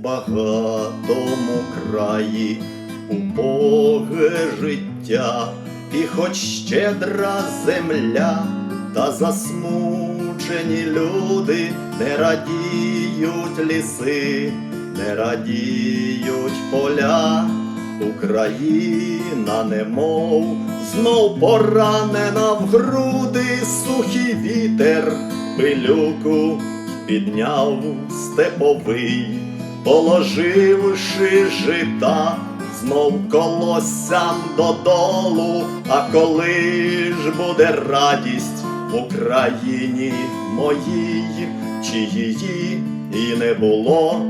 багатому краї. Убоге життя, і хоч щедра земля, та засмучені люди не радіють ліси, не радіють поля. Україна немов знов поранена в груди, сухий вітер. Пилюку підняв степовий, положивши жита, знов колоссям додолу, а коли ж буде радість в Україні моїй, чи її і не було.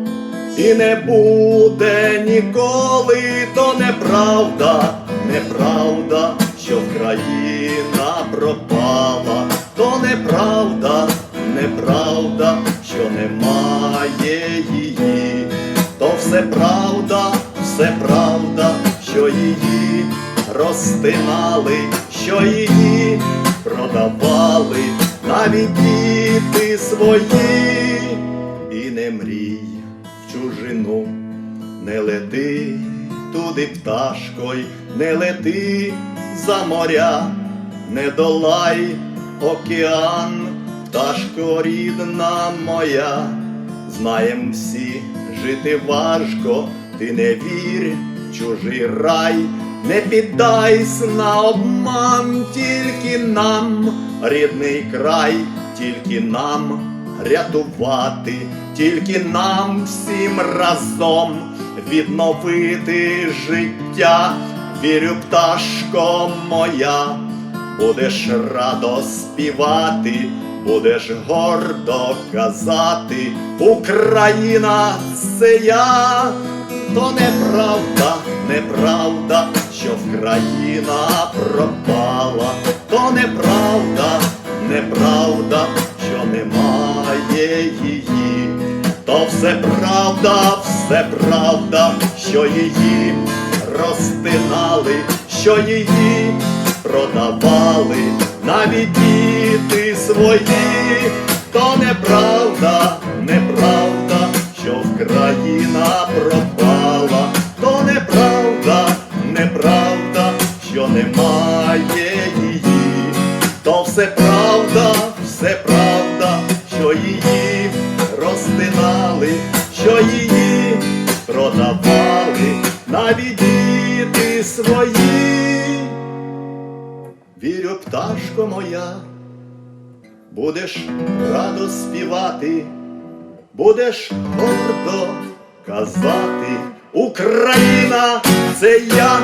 І не буде ніколи, то неправда, неправда, що Країна пропала, то неправда, неправда, що немає її, все правда, все правда, що її розтинали, що її продавали, навіть діти свої, і не мрій в чужину, не лети туди пташкой, не лети за моря, не долай океан, пташко рідна моя, знаєм всі, жити важко, ти не вір, чужий рай, не піддайся на обман, тільки нам, рідний край, тільки нам рятувати, тільки нам всім разом відновити життя. Вірю, пташко моя, будеш радо співати, будеш гордо казати, Україна це я, то неправда, неправда, що Вкраїна пропала, то неправда, неправда, що немає її, то все правда, все правда, що її розтинали, що її продавали, навіть діти то неправда, неправда, що Вкраїна пропала, то неправда, неправда, що немає її, то все правда, все правда, що її розтинали, що її продавали, навіть діти свої. Вірю, пташко моя, будеш радо співати, будеш гордо казати, Україна це я,